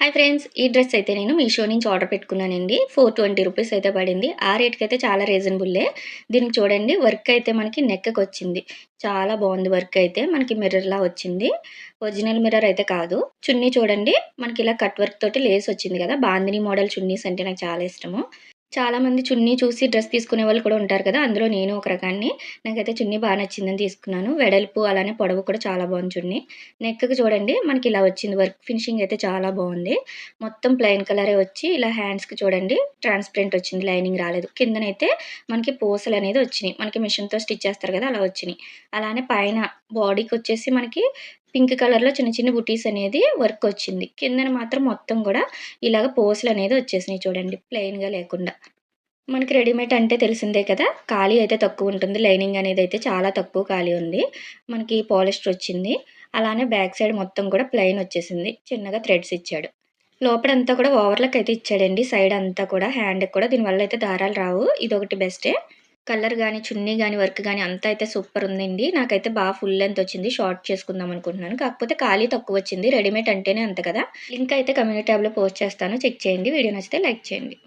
Hi friends ఈ dress అయితే నేను మీషో నుంచి ఆర్డర్ పెట్టుకున్నానండి. ఫోర్ ట్వంటీ రూపీస్ అయితే పడింది. ఆ రేట్కి అయితే చాలా రీజనబుల్లే దీనికి చూడండి వర్క్ అయితే మనకి నెక్కి వచ్చింది. చాలా బాగుంది వర్క్ అయితే. మనకి మిర్రర్లా వచ్చింది. ఒరిజినల్ మిర్రర్ అయితే కాదు. చున్నీ చూడండి మనకి ఇలా కట్ వర్క్ తోటి లేస్ వచ్చింది కదా. బాందిని మోడల్ చున్నీస్ అంటే నాకు చాలా ఇష్టము. చాలామంది చున్నీ చూసి డ్రెస్ తీసుకునే వాళ్ళు కూడా ఉంటారు కదా అందులో నేను ఒక రకాన్ని. నాకైతే చున్నీ బాగా నచ్చిందని తీసుకున్నాను. వెడల్పు అలానే పొడవు కూడా చాలా బాగుంది చున్నీ. నెక్కి చూడండి మనకి ఇలా వచ్చింది వర్క్. ఫినిషింగ్ అయితే చాలా బాగుంది. మొత్తం ప్లెయిన్ కలరే వచ్చి ఇలా హ్యాండ్స్కి చూడండి ట్రాన్స్పరెంట్ వచ్చింది లైనింగ్ రాలేదు. కిందనైతే మనకి పూసలు అనేది వచ్చినాయి. మనకి మిషన్తో స్టిచ్ చేస్తారు కదా అలా వచ్చినాయి. అలానే పైన బాడీకి వచ్చేసి మనకి పింక్ కలర్లో చిన్న చిన్న బుటీస్ అనేది వర్క్ వచ్చింది. కిందన మాత్రం మొత్తం కూడా ఇలాగ పోస్లు అనేది వచ్చేసినాయి చూడండి ప్లెయిన్గా లేకుండా. మనకి రెడీమేడ్ అంటే తెలిసిందే కదా ఖాళీ అయితే తక్కువ ఉంటుంది. లైనింగ్ అనేది అయితే చాలా తక్కువ ఖాళీ ఉంది. మనకి పాలిస్టర్ వచ్చింది. అలానే బ్యాక్ సైడ్ మొత్తం కూడా ప్లెయిన్ వచ్చేసింది. చిన్నగా థ్రెడ్స్ ఇచ్చాడు. లోపలంతా కూడా ఓవర్లకు అయితే ఇచ్చాడండి. సైడ్ అంతా కూడా హ్యాండ్కి కూడా దీనివల్ల అయితే దారాలు రావు. ఇది ఒకటి బెస్టే కలర్ కానీ చున్నీ కానీ వర్క్ కానీ అంతా అయితే సూపర్ ఉందండి. నాకైతే బాగా ఫుల్ లెంత్ వచ్చింది. షార్ట్ చేసుకుందాం అనుకుంటున్నాను. కాకపోతే ఖాళీ తక్కువ వచ్చింది. రెడీమేడ్ అంటేనే అంత కదా. లింక్ అయితే కమ్యూనిటీ ట్యాబ్లో పోస్ట్ చేస్తాను. చెక్ చేయండి. వీడియో నచ్చితే లైక్ చేయండి.